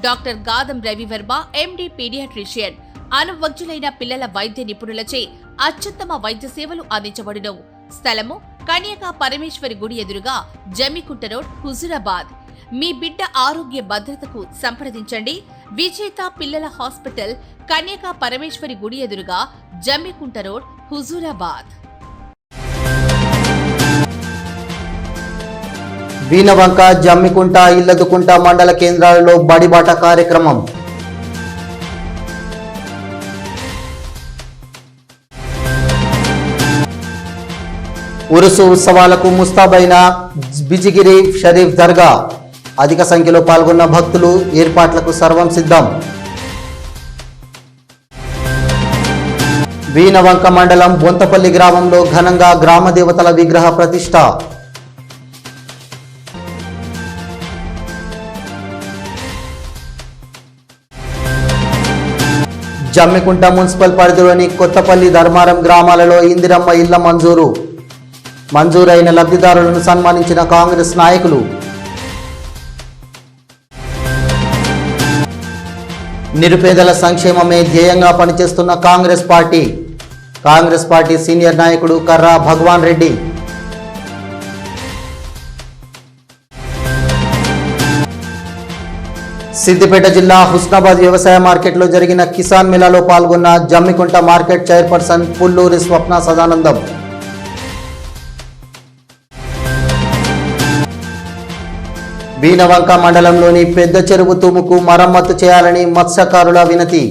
Doctor Gadam Ravivarma MD paediatrician. అనువజ్ఞులైన పిల్లల వైద్య నిపుణులచే అత్యుత్తమ వైద్య సేవలు అందించబడును. స్థలము కన్యకా పరమేశ్వరి గుడి ఎదురుగా జమ్మికుంట రోడ్ హుజురాబాద్. మీ బిడ్డ ఆరోగ్య భద్రతకు సంప్రదించండి. విజేత పిల్లల హాస్పిటల్ కన్యకా పరమేశ్వరి గుడి ఎదురుగా జమ్మికుంట రోడ్ హుజూరాబాద్. వీణవంక జమ్మికుంట ఇల్లదుకుంట మండల కేంద్రాలలో బడిబాట కార్యక్రమం. ఉరుసు ఉత్సవాలకు ముస్తాబైన బిజిగిరి షరీఫ్ దర్గా. అధిక సంఖ్యలో పాల్గొన్న భక్తులు ఏర్పాట్లకు సర్వం సిద్ధం. వీణవంక మండలం బొంతపల్లి గ్రామంలో ఘనంగా గ్రామ దేవతల విగ్రహ ప్రతిష్ట. జమ్మికుంట మున్సిపల్ పరిధిలోని కొత్తపల్లి ధర్మారం గ్రామాలలో ఇందిరమ్మ ఇళ్ళ మంజూరు. మంజూరైన లబ్ధిదారులను సన్మానించిన కాంగ్రెస్ నాయకులు. నిరుపేదల సంక్షేమమే ధ్యేయంగా పనిచేస్తున్న Congress party. Congress party senior నాయకుడు కర్రా భగవాన్ రెడ్డి సిద్దిపేట జిల్లా హుస్నాబాద్ వ్యవసాయ మార్కెట్లో జరిగిన కిసాన్ మేళాలో పాల్గొన్న జమ్మికుంట మార్కెట్ చైర్పర్సన్ పుల్లూరి స్వప్న సదానందం. బీనవంక మండలంలోని పెద్ద చెరువు తుముకు మరమ్మతు చేయాలని మత్స్యకారుల వినతి.